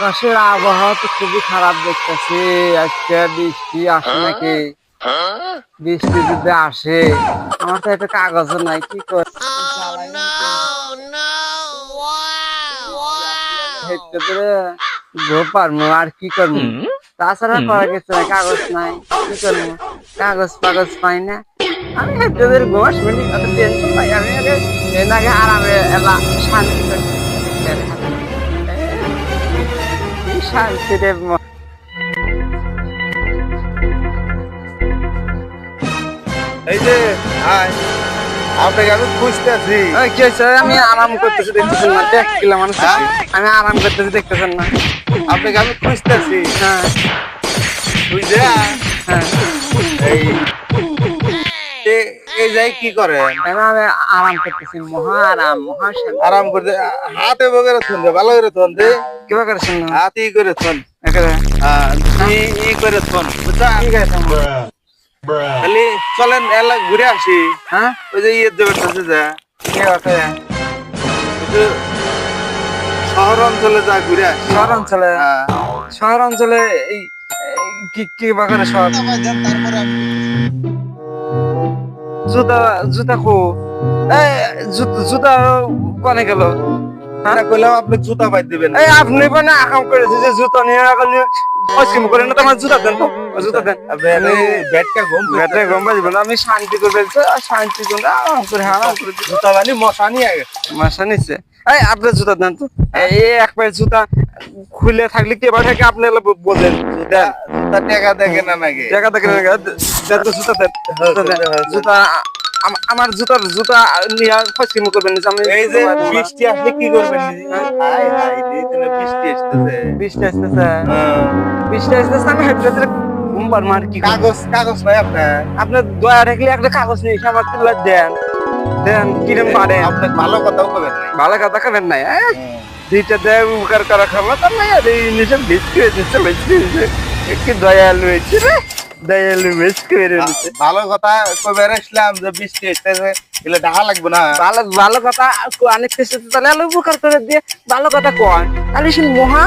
আকাশের আবহাওয়া তো খুবই খারাপ দেখতেছি। আজকে বৃষ্টি আসে নাকি? বৃষ্টি যদি আসে আমার তো একটা কাগজ নাই কি কর? হেঁটে পারব আর কি করব? তাছাড়া করা গেছে না কাগজ নাই কি করব? কাগজ পাগজ পাই না। আমি হেঁটে ধরে ঘুমাস টেনশন পাই আমি আগে আরামে এলা শান্তি করে কি শান্তি এই যে হাই আপনাকে আমি খুঁজতেছি। কি হয়েছে? আমি আরাম করতেছি দেখতেছেন না। দেখ কিলো মানুষ আমি আরাম করতেছি দেখতেছেন না। আপনাকে আমি খুঁজতেছি। হ্যাঁ। বুঝলে হ্যাঁ। এই এই যাই কি আমি আমি আরাম করতেছি মহা আরাম মহা আরাম করতে হাতে বগেরে থন ভালো করে থন দে কিবা করেছেন না হাতে ই করে থন। একেবারে ই করে থন বুঝছা? ঠিক আছে খালি চলেন এলা ঘুরে আসি। হ্যাঁ? ওই যে ইয়ে দেবে যে। কি আছে। শহর অঞ্চলে যা ঘুরে আসি। শহর অঞ্চলে হ্যাঁ। শহর অঞ্চলে এই কি কি বা করে শহর? জুতা জুতা খো জুতা কনে কোনে গেল? না কইলাম আপনি জুতা পাই দিবেন। এই আপনি মানে আকাম করেছে যে জুতা নিয়ে এখন পশ্চিম করে না তোমার জুতা দেন তো জুতা দেন। আপনি ব্যাটটা ঘুম বেটারে গম বাজবে না আমি শান্তি করে শান্তি করে আরাম করে আরাম করে জুতা বানি মশা নিয়ে গেছে মাসা নিচ্ছে এই আপনার জুতা দেন তো। এই এক পায়ের জুতা খুলে থাকলে কে বা থাকে? আপনি বলেন জুতা জুতা টাকা দেখে না নাকি? জায়গা থেকে দেন তো জুতা দেন। জুতা দেন। জুতা আম- আমার জুতার জুতা নিয়ে ফসকিম করবেন আমি এই যে বৃষ্টি আসলে কি করবেন? হাই হাই বৃষ্টি আসতেছে। বৃষ্টি আসতেছে। হ্যাঁ। বৃষ্টি আসতেছে আমি হেঁটে হেঁটে ঘুম কি কাগজ কাগজ নাই আপনার? আপনার দয়া রাখলে একটা কাগজ নিয়ে আমার তুলে দেন। দেন কিরম পারেন আপনি ভালো কথাও কবেন নাই। ভালো কথা খাবেন নাই দুইটা দেয় করা খাব তার নাই আর এই বেশি একটু দয়ালু হয়েছে রে দয়ালু বেশ করে ভালো কথা কবে আসলাম যে বৃষ্টি আসতেছে এগুলো ডাহা লাগবে না। ভালো ভালো কথা অনেক কিছু তাহলে আলো উপকার করে দিয়ে ভালো কথা কয়। তাহলে সে মহা